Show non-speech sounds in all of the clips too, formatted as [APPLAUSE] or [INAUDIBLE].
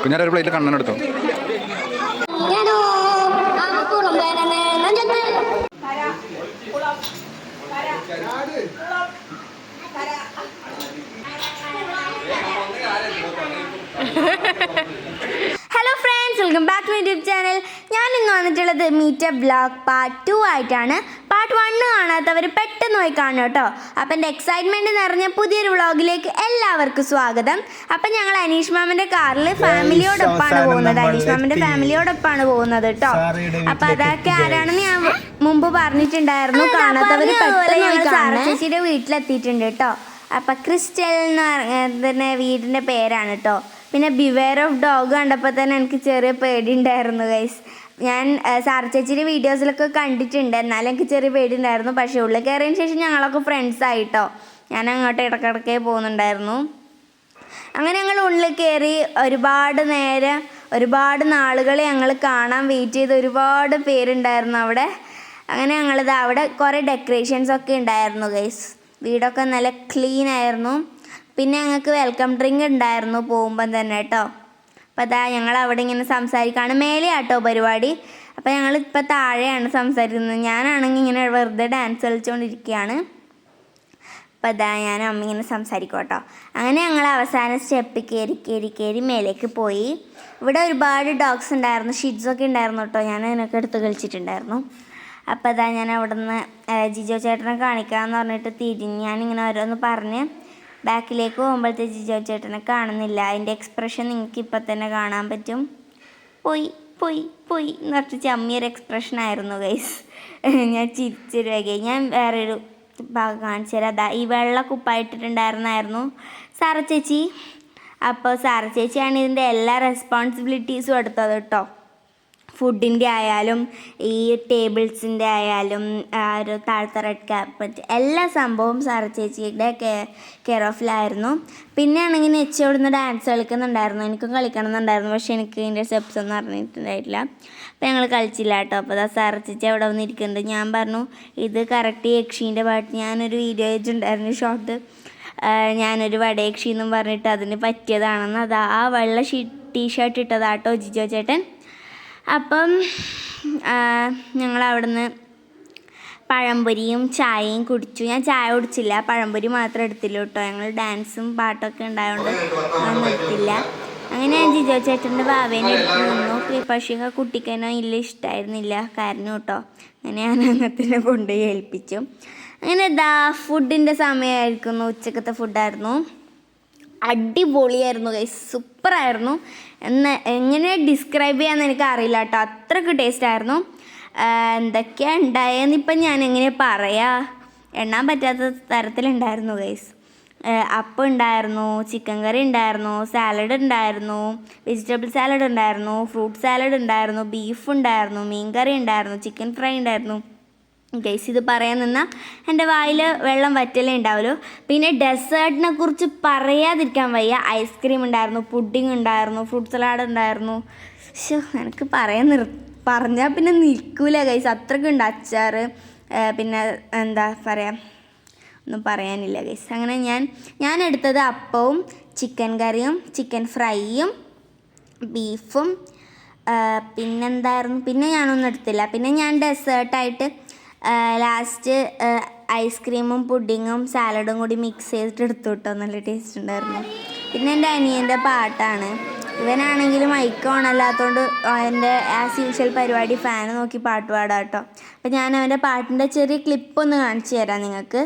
കുഞ്ഞാരെ ഒരു പ്ലേറ്റിൽ കണ്ണെടുത്തോ ഞാനോ ആ കുറുമ്പേനെ നെഞ്ചത്ത് hello friends welcome back to YouTube channel. ഞാൻ ഇന്ന് വന്നിട്ടുള്ളത് മീറ്റർ ബ്ലോഗ് പാർട്ട് ടു ആയിട്ടാണ്. പാർട്ട് വണ്ണ് കാണാത്തവർ പെട്ടെന്ന് പോയി കാണും കേട്ടോ. അപ്പം എന്റെ എക്സൈറ്റ്മെന്റ് നിറഞ്ഞ പുതിയൊരു വ്ളോഗിലേക്ക് എല്ലാവർക്കും സ്വാഗതം. അപ്പം ഞങ്ങൾ അനീഷ് മാമന്റെ കാറിൽ ഫാമിലിയോടൊപ്പമാണ് പോകുന്നത്. അനീഷ് മാമന്റെ ഫാമിലിയോടൊപ്പമാണ് പോകുന്നത് കേട്ടോ. അപ്പം അതൊക്കെ ആരാണെന്ന് ഞാൻ മുമ്പ് പറഞ്ഞിട്ടുണ്ടായിരുന്നു. കാണാത്തവർ പെട്ടെന്ന് ഞങ്ങൾ കാണും ചേച്ചിയുടെ വീട്ടിലെത്തിയിട്ടുണ്ട് കേട്ടോ. അപ്പം ക്രിസ്റ്റൽ എന്ന് പറഞ്ഞ വീടിന്റെ പേരാണ് കേട്ടോ. പിന്നെ ബിവെയർ ഓഫ് ഡോഗ് കണ്ടപ്പോൾ തന്നെ എനിക്ക് ചെറിയ പേടി ഉണ്ടായിരുന്നു ഗൈസ് ഞാൻ സാർ ചേച്ചിയുടെ വീഡിയോസിലൊക്കെ കണ്ടിട്ടുണ്ട്. എന്നാലും എനിക്ക് ചെറിയ പേടി ഉണ്ടായിരുന്നു പക്ഷേ ഉള്ളിൽ കയറിയതിന് ശേഷം ഞങ്ങളൊക്കെ ഫ്രണ്ട്സ് ആയിട്ടോ. ഞാൻ അങ്ങോട്ട് ഇടക്കിടക്കേ പോകുന്നുണ്ടായിരുന്നു. അങ്ങനെ ഞങ്ങൾ ഉള്ളിൽ കയറി ഒരുപാട് നേരം ഒരുപാട് നാളുകൾ ഞങ്ങൾ കാണാൻ വെയിറ്റ് ചെയ്ത് ഒരുപാട് പേരുണ്ടായിരുന്നു അവിടെ. അങ്ങനെ ഞങ്ങളിത് അവിടെ കുറേ ഡെക്കറേഷൻസ് ഒക്കെ ഉണ്ടായിരുന്നു ഗൈസ് വീടൊക്കെ നല്ല ക്ലീൻ ആയിരുന്നു. പിന്നെ ഞങ്ങൾക്ക് വെൽക്കം ഡ്രിങ്ക് ഉണ്ടായിരുന്നു പോകുമ്പം തന്നെ കേട്ടോ. അപ്പോൾ അതാ ഞങ്ങൾ അവിടെ ഇങ്ങനെ സംസാരിക്കുകയാണ് മേലെ ആട്ടോ പരിപാടി. അപ്പോൾ ഞങ്ങൾ ഇപ്പോൾ താഴെയാണ് സംസാരിക്കുന്നത്. ഞാനാണെങ്കിൽ ഇങ്ങനെ വെറുതെ ഡാൻസ് കളിച്ചുകൊണ്ടിരിക്കുകയാണ് അപ്പോൾ അതാ ഞാൻ അമ്മ ഇങ്ങനെ സംസാരിക്കോട്ടോ അങ്ങനെ ഞങ്ങൾ അവസാന സ്റ്റെപ്പ് കയറി കയറി കയറി മേലേക്ക് പോയി. ഇവിടെ ഒരുപാട് ഡോഗ്സ് ഉണ്ടായിരുന്നു. ഷിഡ്സൊക്കെ ഉണ്ടായിരുന്നു കേട്ടോ. ഞാൻ അതിനൊക്കെ എടുത്ത് കളിച്ചിട്ടുണ്ടായിരുന്നു. അപ്പോൾ അതാ ഞാൻ അവിടെ നിന്ന് ജിജോ ചേട്ടനെ കാണിക്കാമെന്ന് പറഞ്ഞിട്ട് തിരിഞ്ഞ് ഞാനിങ്ങനെ ഓരോന്ന് പറഞ്ഞ് ബാക്കിലേക്ക് പോകുമ്പോഴത്തെ ജിജോ ചേട്ടനെ കാണുന്നില്ല. അതിന്റെ എക്സ്പ്രഷൻ നിങ്ങൾക്ക് ഇപ്പം തന്നെ കാണാൻ പറ്റും. പോയി പോയി പോയി എന്ന് പറഞ്ഞിട്ട് ചമ്മിയൊരു എക്സ്പ്രഷൻ ആയിരുന്നു ഗൈസ് [LAUGHS] ഞാൻ ചിരിച്ചൊരു വകയായി. ഞാൻ വേറൊരു ഭാഗം കാണിച്ചു തരാം. അതാ ഈ വെള്ള കുപ്പായിട്ടിട്ടുണ്ടായിരുന്നായിരുന്നു സാറ ചേച്ചി. അപ്പോൾ സാറ ചേച്ചിയാണ് ഇതിന്റെ എല്ലാ റെസ്പോൺസിബിലിറ്റീസും എടുത്തത് കേട്ടോ. ഫുഡിന്റെ ആയാലും ഈ ടേബിൾസിന്റെ ആയാലും ഒരു താഴത്തെ റെഡ് കാർപ്പറ്റ് എല്ലാ സംഭവവും സാറ ചേച്ചിയുടെ കെയർ ഓഫിലായിരുന്നു പിന്നെ ആണെങ്കിൽ നെച്ച് അവിടുന്ന് ഡാൻസ് കളിക്കുന്നുണ്ടായിരുന്നു. എനിക്കും കളിക്കണം എന്നുണ്ടായിരുന്നു പക്ഷേ എനിക്ക് ഇതിന്റെ സ്റ്റെപ്സ് ഒന്നും അറിഞ്ഞിട്ടുണ്ടായിട്ടില്ല. അപ്പോൾ ഞങ്ങൾ കളിച്ചില്ല കേട്ടോ. അപ്പോൾ അതാ സാറ ചേച്ചി അവിടെ വന്ന് ഇരിക്കുന്നുണ്ട് ഞാൻ പറഞ്ഞു ഇത് കറക്റ്റ് യക്ഷീന്റെ പാട്ട് ഞാനൊരു വീഡിയോ വെച്ചിട്ടുണ്ടായിരുന്നു ഷോർട്ട് ഞാനൊരു വടയക്ഷി എന്നും പറഞ്ഞിട്ട് അതിന് പറ്റിയതാണെന്ന്. അത് ആ വെള്ള ഷീ ടീഷർട്ട് ഇട്ടതാട്ടോ ജിജോ ചേട്ടൻ. അപ്പം ഞങ്ങൾ അവിടുന്ന് പഴംപൊരിയും ചായയും കുടിച്ചു. ഞാൻ ചായ കുടിച്ചില്ല. പഴംപൊരി മാത്രം എടുത്തില്ല കേട്ടോ. ഞങ്ങൾ ഡാൻസും പാട്ടൊക്കെ ഉണ്ടായതുകൊണ്ട് എടുത്തില്ല അങ്ങനെ ഞാൻ ജിജോ ചേട്ടന്റെ ഭാവേനെ എടുത്ത് നിന്നു. പക്ഷേ ആ കുട്ടിക്കനോ ഇല്ല ഇഷ്ടമായിരുന്നില്ല കാരണം കേട്ടോ അങ്ങനെ ഞാൻ അങ്ങനത്തിനെ കൊണ്ടുപോയി ഏൽപ്പിച്ചു. അങ്ങനെ ദാ ഫുഡിന്റെ സമയമായിരിക്കുന്നു ഉച്ചക്കത്തെ ഫുഡായിരുന്നു അടിപൊളിയായിരുന്നു ഗൈസ് സൂപ്പറായിരുന്നു. എന്ന് എങ്ങനെ ഡിസ്ക്രൈബ് ചെയ്യാമെന്ന് എനിക്ക് അറിയില്ല കേട്ടോ. അത്രയ്ക്ക് ടേസ്റ്റ് ആയിരുന്നു. എന്തൊക്കെയാണ് ഉണ്ടായെന്ന് ഇപ്പം ഞാൻ എങ്ങനെ പറയാ? എണ്ണാൻ പറ്റാത്ത തരത്തിലുണ്ടായിരുന്നു ഗൈസ് അപ്പം ഉണ്ടായിരുന്നു ചിക്കൻ കറി ഉണ്ടായിരുന്നു സാലഡ് ഉണ്ടായിരുന്നു വെജിറ്റബിൾ സാലഡ് ഉണ്ടായിരുന്നു ഫ്രൂട്ട് സാലഡ് ഉണ്ടായിരുന്നു ബീഫ് ഉണ്ടായിരുന്നു മീൻ കറി ഉണ്ടായിരുന്നു ചിക്കൻ ഫ്രൈ ഉണ്ടായിരുന്നു. ഗൈസ് ഇത് പറയാൻ നിന്നാൽ എന്റെ വായിൽ വെള്ളം വറ്റലേ ഉണ്ടാവുമല്ലോ പിന്നെ ഡെസേർട്ടിനെ കുറിച്ച് പറയാതിരിക്കാൻ വയ്യ. ഐസ്ക്രീം ഉണ്ടായിരുന്നു പുഡിംഗ് ഉണ്ടായിരുന്നു ഫ്രൂട്ട് സലാഡ് ഉണ്ടായിരുന്നു. ഷോ എനിക്ക് പറയാൻ നിർ പറഞ്ഞാൽ പിന്നെ നിൽക്കൂല ഗൈസ് അത്രയ്ക്കുണ്ട് അച്ചാർ പിന്നെ എന്താ പറയുക ഒന്നും പറയാനില്ല ഗൈസ് അങ്ങനെ ഞാൻ ഞാൻ എടുത്തത് അപ്പവും ചിക്കൻ കറിയും ചിക്കൻ ഫ്രൈയും ബീഫും പിന്നെന്തായിരുന്നു? പിന്നെ ഞാനൊന്നും എടുത്തില്ല. പിന്നെ ഞാൻ ഡെസേർട്ടായിട്ട് ലാസ്റ്റ് ഐസ്ക്രീമും പുഡിങ്ങും സാലഡും കൂടി മിക്സ് ചെയ്തിട്ട് എടുത്തു കിട്ടോ നല്ല ടേസ്റ്റ് ഉണ്ടായിരുന്നു. പിന്നെ എന്റെ അനിയന്റെ പാട്ടാണ്. ഇവനാണെങ്കിലും മൈക്ക് ഓണല്ലാത്തതുകൊണ്ട് എന്റെ ആസ് യൂഷ്വൽ പരിപാടി ഫാൻ നോക്കി പാട്ട് പാടാം കേട്ടോ അപ്പം ഞാൻ അവന്റെ പാട്ടിന്റെ ചെറിയ ക്ലിപ്പ് ഒന്ന് കാണിച്ചു തരാം നിങ്ങൾക്ക്.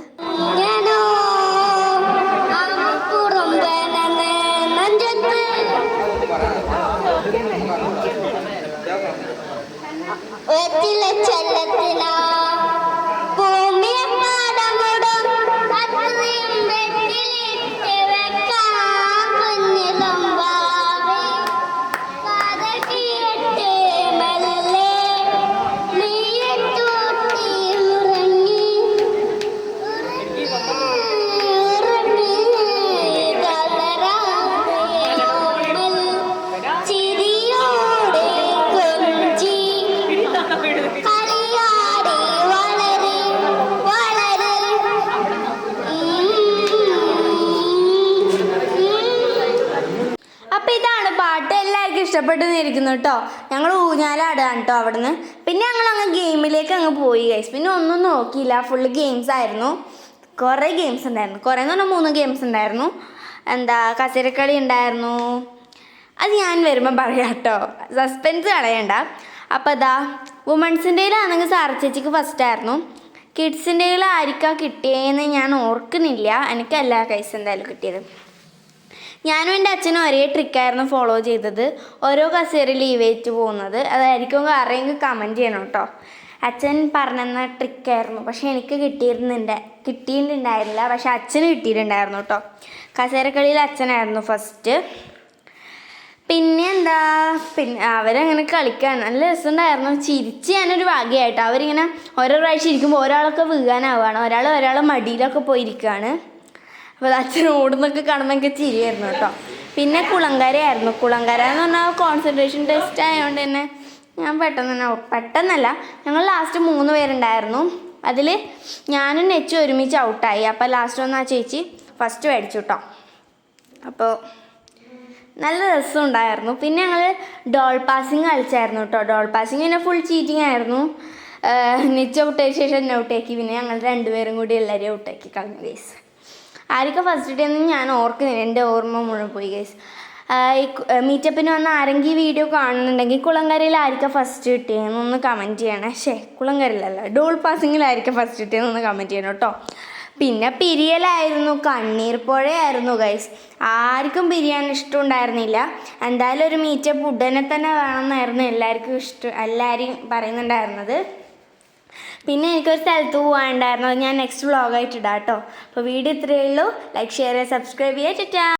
ഇതാണ് പാട്ട് എല്ലാവർക്കും ഇഷ്ടപ്പെട്ടു എന്നിരിക്കുന്നു കേട്ടോ. ഞങ്ങൾ ഊഞ്ഞാലാടുകയാണ് കേട്ടോ അവിടുന്ന്. പിന്നെ ഞങ്ങൾ അങ്ങ് ഗെയിമിലേക്ക് അങ്ങ് പോയി ഗൈസ് പിന്നെ ഒന്നും നോക്കിയില്ല. ഫുള്ള് ഗെയിംസ് ആയിരുന്നു. കുറേ ഗെയിംസ് ഉണ്ടായിരുന്നു. കുറേ എന്ന് പറഞ്ഞാൽ മൂന്ന് ഗെയിംസ് ഉണ്ടായിരുന്നു. എന്താ കസരക്കളി ഉണ്ടായിരുന്നു. അത് ഞാൻ വരുമ്പോൾ പറയാം കേട്ടോ. സസ്പെൻസ് കളയണ്ട. അപ്പോൾ അതാ വുമൺസിന്റെയിലാണെങ്കിൽ സാർ ചേച്ചിക്ക് ഫസ്റ്റ് ആയിരുന്നു. കിഡ്സിന്റെയിൽ ആയിരിക്കാം കിട്ടിയതെന്ന് ഞാൻ ഓർക്കുന്നില്ല. എനിക്കല്ല കൈസ് എന്തായാലും കിട്ടിയത്. ഞാനും എന്റെ അച്ഛനും ഒരേ ട്രിക്കായിരുന്നു ഫോളോ ചെയ്തത്. ഓരോ കസേര ലീവേറ്റ് പോകുന്നത്. അതായിരിക്കും ആരെങ്കിലും കമന്റ് ചെയ്യണം കേട്ടോ അച്ഛൻ പറഞ്ഞെന്ന ട്രിക്കായിരുന്നു പക്ഷെ എനിക്ക് കിട്ടിയിരുന്നുണ്ട് കിട്ടിയിട്ടുണ്ടായിരുന്നില്ല. പക്ഷെ അച്ഛന് കിട്ടിയിട്ടുണ്ടായിരുന്നു കേട്ടോ കസേരക്കളിയിൽ അച്ഛനായിരുന്നു ഫസ്റ്റ് പിന്നെ എന്താ പിന്നെ അവരങ്ങനെ കളിക്കാൻ നല്ല രസമുണ്ടായിരുന്നു. ചിരിച്ച് ഞാനൊരു ഭാഗ്യമായിട്ടോ. അവരിങ്ങനെ ഓരോ പ്രാവശ്യം ഇരിക്കുമ്പോൾ ഒരാളൊക്കെ വീഴാനാവുകയാണ്. ഒരാൾ ഒരാളെ മടിയിലൊക്കെ പോയിരിക്കുകയാണ്. അപ്പോൾ അച്ഛൻ ഓടുന്നൊക്കെ കാണുന്നൊക്കെ ചിരിയായിരുന്നു കേട്ടോ. പിന്നെ കുളങ്കരയായിരുന്നു കുളങ്കര എന്ന് പറഞ്ഞാൽ കോൺസെൻട്രേഷൻ ടെസ്റ്റ് ആയതുകൊണ്ട് തന്നെ ഞാൻ പെട്ടെന്ന് തന്നെ പെട്ടെന്നല്ല. ഞങ്ങൾ ലാസ്റ്റ് മൂന്ന് പേരുണ്ടായിരുന്നു. അതിൽ ഞാനും നെച്ചും ഒരുമിച്ച് ഔട്ടായി അപ്പോൾ ലാസ്റ്റ് വന്ന് ആ ചേച്ചി ഫസ്റ്റ് മേടിച്ചു കേട്ടോ. അപ്പോൾ നല്ല രസം ഉണ്ടായിരുന്നു. പിന്നെ ഞങ്ങൾ ഡോൾ പാസിങ് കളിച്ചായിരുന്നു കേട്ടോ. ഡോൾ പാസിങ് പിന്നെ ഫുൾ ചീറ്റിംഗ് ആയിരുന്നു. നെച്ച് ഔട്ടായ ശേഷം എന്നെ ഔട്ടാക്കി പിന്നെ ഞങ്ങൾ രണ്ടുപേരും കൂടി എല്ലാവരെയും ഔട്ടാക്കി കളഞ്ഞു ഗൈസ് ആരൊക്കെ ഫസ്റ്റ് ഇട്ടെന്ന് ഞാൻ ഓർക്കുന്നില്ല. എന്റെ ഓർമ്മ മുഴുവൻ പോയി ഗൈസ് ഈ മീറ്റപ്പിന് വന്ന ആരെങ്കിലും വീഡിയോ കാണുന്നുണ്ടെങ്കിൽ കുളങ്കരയിൽ ആയിരിക്കും ഫസ്റ്റ് കിട്ടിയെന്ന് ഒന്ന് കമന്റ് ചെയ്യണേ. ശേ കുളങ്കരയിലല്ല ഡോൾ പാസിങ്ങിൽ ആയിരിക്കും ഫസ്റ്റ് കിട്ടിയെന്ന് ഒന്ന് കമന്റ് ചെയ്യണം കേട്ടോ. പിന്നെ പിരിയലായിരുന്നു കണ്ണീർ പുഴയായിരുന്നു ഗൈസ് ആർക്കും പിരിയാൻ ഇഷ്ടമുണ്ടായിരുന്നില്ല. എന്തായാലും ഒരു മീറ്റപ്പ് ഉടനെ തന്നെ വേണമെന്നായിരുന്നു എല്ലാവർക്കും ഇഷ്ടം എല്ലാവരും പറയുന്നുണ്ടായിരുന്നത്. പിന്നെ എനിക്കൊരു സ്ഥലത്ത് പോകാനുണ്ടായിരുന്നു ഞാൻ നെക്സ്റ്റ് വ്ളോഗായിട്ട് ഇടാം കേട്ടോ അപ്പോൾ വീഡിയോ ഇത്രയേ ഉള്ളൂ. ലൈക്ക് ഷെയർ സബ്സ്ക്രൈബ് ചെയ്യുക ചുറ്റാ